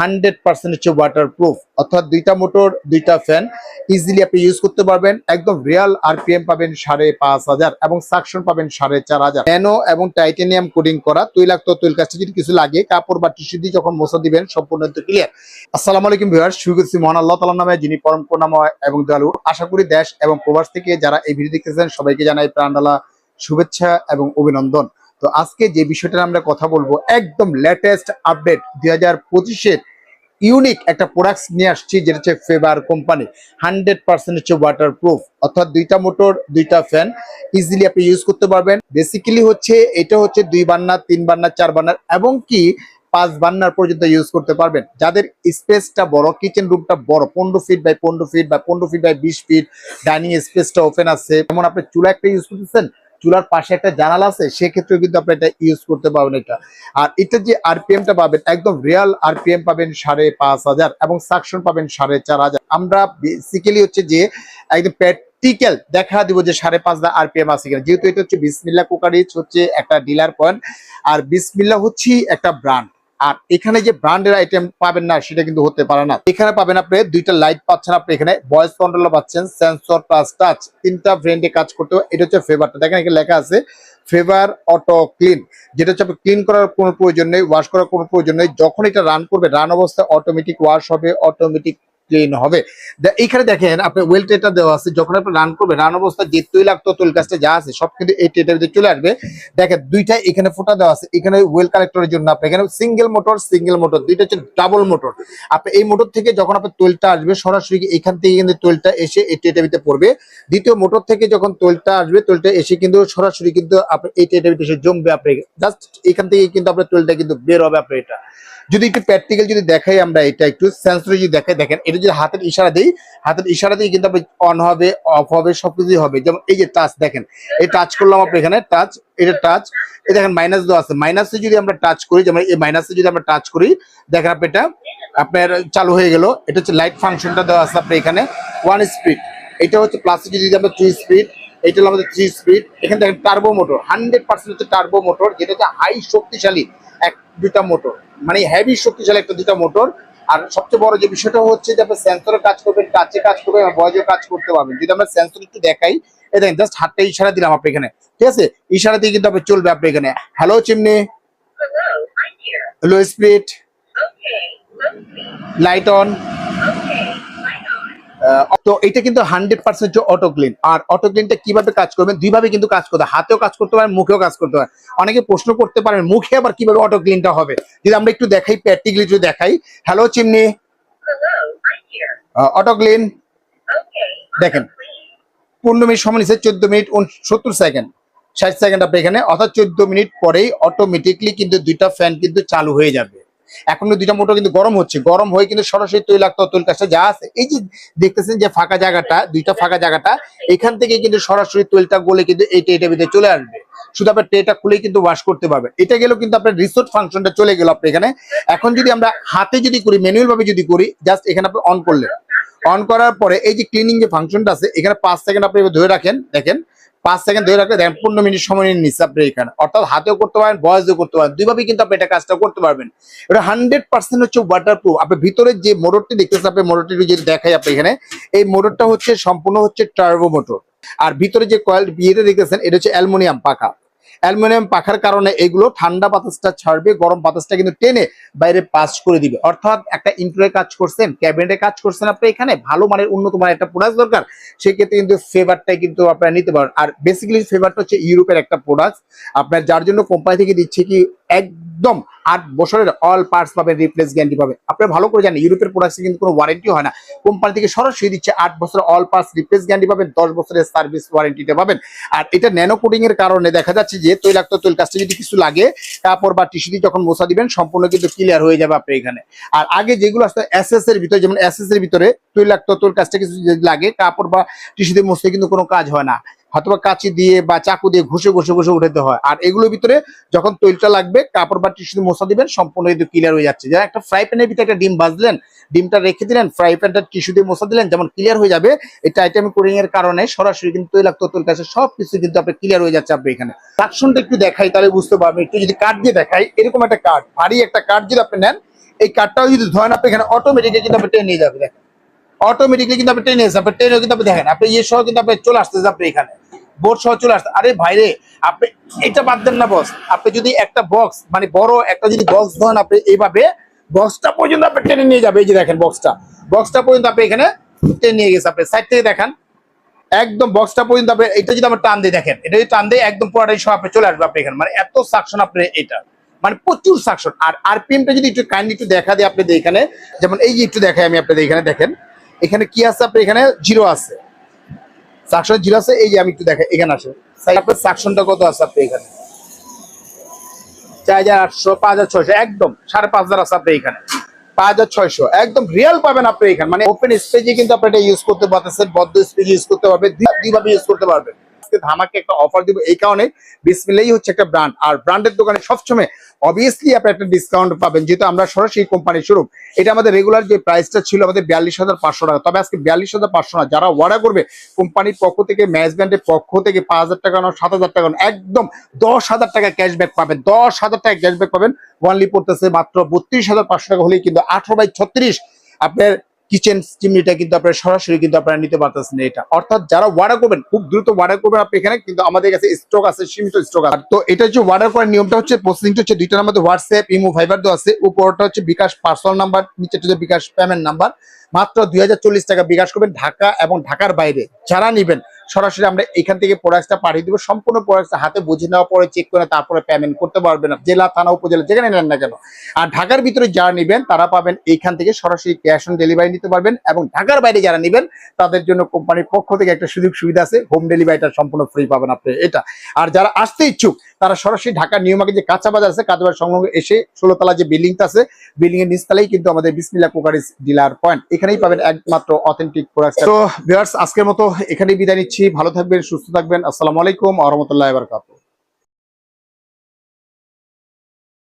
Hundred percent হচ্ছে waterproof অর্থাৎ দুইটা মোটর দুইটা ফ্যান ইজিলি আপনি ইউজ করতে পারবেন। একদম রিয়াল আরপিএম পাবেন সাড়ে পাঁচ হাজার এবং সাকশন পাবেন সাড়ে চার হাজার। ন্যানো এবং টাইটেনিয়াম কোডিং করা। তৈলাক্ত তৈল যদি কিছু লাগে, কাপড় বা টিস্যু দিয়ে যখন মোছা দিবেন, সম্পূর্ণ ক্লিয়ার আসসালামু আলাইকুম ভিউয়ার শুরু করছি মহান আল্লাহ তালা নামে, যিনি পরম করুণাময় এবং দয়ালু। আশা করি দেশ এবং প্রবাস থেকে যারা এই ভিডিও দেখতেছেন, সবাইকে জানাই প্রাণডালা শুভেচ্ছা এবং অভিনন্দন। তো আজকে যে বিষয়টা আমরা কথা বলব, একদম লেটেস্ট আপডেট দুই হাজার পঁচিশের ইউনিক একটা প্রোডাক্টস নিয়ে আসছি, যেটা হচ্ছে ফেভার কোম্পানি হান্ড্রেড পার্সেন্ট হচ্ছে ওয়াটার প্রুফ অর্থাৎ দুইটা মোটর দুইটা ফ্যান ইজিলি আপনি ইউজ করতে পারবেন। বেসিক্যালি হচ্ছে, এটা হচ্ছে দুই বান্নার তিন বান্নার চার বান্নার এবং কি পাঁচ বান্নার পর্যন্ত ইউজ করতে পারবেন। যাদের স্পেসটা বড় কিচেন রুমটা বড়, পনেরো ফিট বাই পনেরো ফিট বা পনেরো ফিট বাই বিশ ফিট ডাইনিং স্পেসটা ওপেন আছে। যেমন আপনি চুলা একটা ইউজ করতেছেন চুলার পাশে একটা জানালা আছে সেক্ষেত্রে কিন্তু আপনি এটা ইউজ করতে পারবেন এটা। আর এটা যে আরপিএমটা পাবেন, একদম রিয়াল আরপিএম পাবেন সাড়ে পাঁচ হাজার এবং সাকশন পাবেন সাড়ে চার হাজার। আমরা বেসিক্যালি হচ্ছে যে একদম প্র্যাকটিক্যাল দেখা দিব যে সাড়ে পাঁচ হাজার আরপিএম আছে কিনা। যেহেতু এটা হচ্ছে বিসমিল্লা কুকারিজ হচ্ছে একটা ডিলার পয়েন্ট আর বিসমিল্লা হচ্ছে একটা ব্র্যান্ড আর এখানে যে ব্র্যান্ডের আইটেম পাবেন না, সেটা কিন্তু হতে পারে না। এখানে পাবেন আপনি দুইটা লাইট পাচ্ছেন আপনি এখানে ভয়েস কন্ট্রোল পাচ্ছেন সেন্সর প্লাস টাচ তিনটা ব্র্যান্ডে কাজ করতে। এটা হচ্ছে ফেভারটা দেখেন এখানে লেখা আছে ফেভার অটো ক্লিন যেটা হচ্ছে ক্লিন করার কোনো প্রয়োজন নেই ওয়াশ করার কোনো প্রয়োজন নেই। যখন এটা রান করবে রান অবস্থায় অটোমেটিক ওয়াশ হবে অটোমেটিক ক্লিন হবে। এইখানে দেখেন আপনি ওয়েল ট্রেটা দেওয়া আছে, যখন আপনি রান করবে রান অবস্থায় যে তৈলাক্ত তৈল কাজটা যা আছে, সব কিন্তু এই ট্রেটার ভিতরে চলে আসবে। দেখেন, দুইটা এখানে ফোটা দেওয়া আছে, এখানে ওয়েল কালেক্টরের জন্য আপনি, এখানে সিঙ্গেল মোটর সিঙ্গেল মোটর দুইটা হচ্ছে ডাবল মোটর আপনি এই মোটর থেকে যখন আপনার তৈলটা আসবে, সরাসরি এখান থেকে কিন্তু তৈলটা এসে এই ট্রেটার ভিতরে পড়বে। দ্বিতীয় মোটর থেকে যখন তৈলটা আসবে, তৈলটা এসে কিন্তু সরাসরি কিন্তু আপনি এই ট্রেটার ভিতরে এসে জমবে, আপনি জাস্ট এখান থেকে কিন্তু আপনার তৈলটা কিন্তু বের হবে আপনার এটা। যদি একটু প্র্যাকটিক্যাল যদি দেখাই আমরা এটা, একটু সেন্সরে যদি দেখাই, দেখেন, এটা যদি হাতের ইশারা দিই, হাতের ইশারা দিয়ে কিন্তু অন হবে অফ হবে, সবকিছুই হবে। যেমন এই যে টাচ দেখেন, এই টাচ করলাম আপনি এখানে টাচ এটা টাচ এই দেখেন মাইনাস দেওয়া আছে। মাইনাসে যদি আমরা টাচ করি, যেমন এই মাইনাসে যদি আমরা টাচ করি, দেখেন আপনি এটা, আপনার চালু হয়ে গেল। এটা হচ্ছে লাইট ফাংশনটা দেওয়া আছে আপনি এখানে ওয়ান স্পিড এটা হচ্ছে প্লাসে যদি আমরা থ্রি স্পিড এটা হলো আমাদের থ্রি স্পিড এখানে দেখেন টার্বো মোটর হান্ড্রেড পার্সেন্ট হচ্ছে টার্বো মোটর যেটা হচ্ছে হাই শক্তিশালী এক দুটা মোটর মানে হেভি শক্তিশালী একটা দুটা মোটর আর সবচেয়ে বড় যে বিষয়টা হচ্ছে যে আপনার সেন্সরে কাজ করবেন টাচে কাজ করবেন বয়সে কাজ করতে পারবেন। যদি আমরা সেন্সর একটু দেখাই দেখেন জাস্ট হাতটা ইশারা দিলাম আপনি এখানে। ঠিক আছে? ইশারা দিয়ে কিন্তু আপনি চলবে আপনি এখানে। Hello chimney. Low speed. Light on. তো এটা কিন্তু হান্ড্রেড পার্সেন্ট অটো ক্লিন আর অটো ক্লিনটা কীভাবে কাজ করবেন দুইভাবে কিন্তু কাজ করতে হাতেও কাজ করতে পারেন মুখেও কাজ করতে হয়। অনেকে প্রশ্ন করতে পারেন মুখে আবার কীভাবে অটো ক্লিনটা হবে? যদি আমরা একটু দেখাই প্র্যাকটিক্যালি যদি দেখাই। Hello chimney Hello, I'm here. Auto clean দেখেন. পনেরো মিনিট সময় নিচ্ছে চোদ্দ মিনিট সত্তর সেকেন্ড ষাট সেকেন্ড আপনি এখানে অর্থাৎ চোদ্দ মিনিট পরেই অটোমেটিকলি কিন্তু দুইটা ফ্যান কিন্তু চালু হয়ে যাবে। এখন দুইটা মোটর কিন্তু গরম হচ্ছে। গরম হয়ে কিন্তু সরাসরি তৈলাক্ত তৈল কাজটা যা আছে, এই যে দেখতেছেন যে ফাঁকা জায়গাটা, দুইটা ফাঁকা জায়গাটা, এখান থেকে কিন্তু সরাসরি তৈলটা গলে কিন্তু এই টেটার ভিতরে চলে আসবে। শুধু আপনার ট্রেটা খুলেই কিন্তু ওয়াশ করতে পারবেন এটা গেলেও কিন্তু আপনার রিসোর্ট ফাংশনটা চলে গেল আপনি এখানে। এখন যদি আমরা হাতে যদি করি ম্যানুয়াল ভাবে যদি করি জাস্ট এখানে আপনি অন করলেন। অন করার পরে এই যে ক্লিনিং যে ফাংশনটা আছে, এখানে পাঁচ সেকেন্ড আপনি ধরে রাখেন, দেখেন। পাঁচ সেকেন্ড ধরে রাখলে দেখেন পনেরো মিনিট সময় নিয়ে নিচ্ছে আপনি এখানে। অর্থাৎ হাতেও করতে পারেন বয়সেও করতে পারেন। দুইভাবেই কিন্তু আপনি এটা কাজটা করতে পারবেন। এটা হান্ড্রেড পার্সেন্ট হচ্ছে ওয়াটার প্রুফ আপনি ভিতরের যে মোটরটি দেখতেছেন, আপনি মোটরটি যদি দেখাই আপনি এখানে, এই মোটরটা হচ্ছে সম্পূর্ণ হচ্ছে টার্বো মোটর আর ভিতরে যে কয়েল বিয়েতে দেখতেছেন, এটা হচ্ছে অ্যালমোনিয়াম পাখা। অ্যালুমিনিয়াম পাখার কারণে এগুলো ঠান্ডা বাতাসটা ছাড়বে, গরম বাতাসটা কিন্তু টেনে বাইরে পাস করে দিবে। অর্থাৎ একটা ইন্টারে কাজ করছেন ক্যাবিনেটে কাজ করছেন আপনি এখানে, ভালো মানের উন্নত মানের একটা প্রোডাক্ট দরকার, সেক্ষেত্রে কিন্তু ফেভারটাই কিন্তু আপনারা নিতে পারেন। আর বেসিক্যালি ফেভারটা হচ্ছে ইউরোপের একটা প্রোডাক্ট আপনার যার জন্য কোম্পানি থেকে দিচ্ছে কি, একদম আট বছরের অল পার্টস পাবেন রিপ্লেস গ্যারান্টি পাবেন। আপনারা ভালো করে জানেন, ইউরোপের প্রোডাক্টে কিন্তু কোনো ওয়ারেন্টি হয় না। কোম্পানি থেকে সরাসরি দিচ্ছে আট বছর অল পাস রিপ্লেস গ্যারান্টি পাবেন, দশ বছরের সার্ভিস ওয়ারেন্টিটা পাবেন। আর এটা ন্যানো কোডিং এর কারণে দেখা যাচ্ছে যে তৈলাক্ত তৈল কাজটা যদি কিছু লাগে তারপর বা টিস্যু দিয়ে যখন মশা দিবেন, সম্পূর্ণ কিন্তু ক্লিয়ার হয়ে যাবে আপনি এখানে। আর আগে যেগুলো আসতো এসএস এর ভিতরে, যেমন এসএস এর ভিতরে তৈলাক্ত তৈল কাজটা কিছু লাগে তারপর বা টিস্যু দিয়ে মুছতে কিন্তু কোনো কাজ হয় না। হয়তোবা কাঁচি দিয়ে বা চাকু দিয়ে ঘষে ঘষে ঘষে উঠাতে হয়। আর এগুলোর ভিতরে যখন তৈলটা লাগবে, কাপড় বা টিস্যু মশা দিবেন, সম্পূর্ণ কিন্তু ক্লিয়ার হয়ে যাচ্ছে। যেমন একটা ফ্রাই প্যানের ভিতরে একটা ডিম ভাজলেন, ডিমটা রেখে দিলেন ফ্রাই প্যানটা টিস্যু দিয়ে মশা দিলেন, যেমন ক্লিয়ার হয়ে যাবে, এই টাইটাম কোডিং এর কারণে সরাসরি কিন্তু তৈলাক্ত তৈল কাছে সব কিছু কিন্তু আপনি ক্লিয়ার হয়ে যাচ্ছে আপনি এখানে। সাকশনটা একটু দেখাই, তাহলে বুঝতে পারবেন। একটু যদি কাঠ দিয়ে দেখাই, এরকম একটা কাঠ ভারী একটা কাঠ যদি আপনি নেন, এই কাঠটাও যদি ধরেন, আপনি এখানে অটোমেটিকলি কিন্তু আপনি টেনে নিয়ে যাবে দেখেন অটোমেটিকলি কিন্তু আপনি ট্রেনে এসে আপনি টেনে কিন্তু আপনি দেখেন, আপনি ইয়ে সহ কিন্তু আপনি চলে আসতেছে আপনি এখানে। বোর্ড সহ চলে আসতে আরে ভাইরে, আপনি এটা বাদ দেন না বস আপনি যদি একটা বক্স মানে বড় একটা যদি বক্স ধরেন আপনি, এইভাবে বক্সটা পর্যন্ত আপনি টেনে নিয়ে যাবে, এই যে দেখেন বক্সটা বক্সটা পর্যন্ত আপনি এখানে টেনে নিয়ে গেছে আপনি সাইড থেকে দেখান। একদম বক্সটা পর্যন্ত আপনি এটা যদি আমরা টান দিয়ে দেখেন, এটা যদি টান দিয়ে একদম পুরোটাই সব আপনি চলে আসবে আপনি এখানে। মানে এত সাকশন আপনি এটা। মানে প্রচুর সাকশন আর আরপিএমটা যদি একটু কাইন্ডলি একটু দেখা দিই আপনাদের এখানে, যেমন এই যে একটু দেখাই আমি আপনাদের এখানে, দেখেন। এখানে কি আছে আপনি? এখানে জিরো আছে। সাকশন জিরো আছে, এই যে আমি একটু দেখাই এখানে আসে আপনার সাকশনটা কত আছে আপনি এখানে? চার হাজার আটশো, পাঁচ হাজার ছয়শো, একদম, সাড়ে পাঁচ হাজার আছে আপনি এখানে। পাঁচ হাজার ছয়শো, একদম রিয়েল পাবেন আপনি এখানে। মানে ওপেন স্পেজে কিন্তু আপনি এটা ইউজ করতে পারতেছেন, বদ্ধ ইউজ করতে পারবেন ইউজ করতে পারবেন। আজকে ধামাকে একটা অফার দিব এই কারণে বিসমিল্লাই হচ্ছে একটা ব্র্যান্ড আর ব্র্যান্ডের দোকানে সবসময় অবভিয়াসলি আপনি একটা ডিসকাউন্ট পাবেন, যেহেতু আমরা সরাসরি কোম্পানির শুরু এটা আমাদের রেগুলার যে প্রাইসটা ছিল আমাদের বিয়াল্লিশ হাজার পাঁচশো টাকা। তবে আজকে বিয়াল্লিশ হাজার পাঁচশো না, যারা অর্ডার করবে কোম্পানির পক্ষ থেকে ম্যানেজমেন্টের পক্ষ থেকে পাঁচ হাজার টাকা না সাত হাজার টাকা একদম দশ হাজার টাকা ক্যাশব্যাক পাবেন। দশ হাজার টাকা ক্যাশব্যাক পাবেন। ওয়ানলি পড়তেছে মাত্র বত্রিশ হাজার পাঁচশো টাকা হলেই কিন্তু আঠারো বাই ছত্রিশ আপনার কিচেন চিমনিটা কিন্তু আপনার সরাসরি কিন্তু আপনারা নিতে পারতেছেন এটা। অর্থাৎ যারা অর্ডার করবেন, খুব দ্রুত অর্ডার করবেন আপনি এখানে, কিন্তু আমাদের কাছে স্টক আছে, সীমিত স্টক আছে। তো এটা যে অর্ডার করার নিয়মটা হচ্ছে প্রসেসিংটা হচ্ছে দুইটার মধ্যে হোয়াটসঅ্যাপ ইমো ফাইবার দেওয়া আছে। উপরটা হচ্ছে বিকাশ পার্সোনাল নাম্বার নিচেটা বিকাশ পেমেন্ট নাম্বার মাত্র দুই হাজার চল্লিশ টাকা বিকাশ করবেন ঢাকা এবং ঢাকার বাইরে। যারা নিবেন সরাসরি আমরা এখান থেকে প্রোডাক্টটা পাঠিয়ে দিব। সম্পূর্ণ প্রোডাক্টটা হাতে বুঝে নেওয়ার পরে চেক করে তারপরে পেমেন্ট করতে পারবেন জেলা, থানা, উপজেলা, যেখানে নেন না কেন। আর ঢাকার ভিতরে যারা নেবেন, তারা পাবেন এখান থেকে সরাসরি ক্যাশ অন ডেলিভারি নিতে পারবেন এবং ঢাকার বাইরে যারা নেবেন, তাদের জন্য কোম্পানির পক্ষ থেকে একটা সুযোগ সুবিধা আছে। হোম ডেলিভারিটা সম্পূর্ণ ফ্রি পাবেন আপনি। এটা। আর যারা আসতে ইচ্ছুক তারা সরাসরি ঢাকার মার্কেট যে কাঁচা বাজার আছে, কাঁচা বাজার সংলগ্ন এসে ষোলোতলা যে বিল্ডিংটা আছে বিল্ডিং এর নিচতলাই কিন্তু আমাদের বিসমিল্লা কোকারিস ডিলার পয়েন্ট এখানেই পাবেন একমাত্র অথেন্টিক প্রোডাক্ট তো ভিউয়ার্স আজকের মতো এখানেই বিদায় নিচ্ছি। ভালো থাকবেন, সুস্থ থাকবেন। আসসালামু আলাইকুম আহমতুল্লাহ বারকাত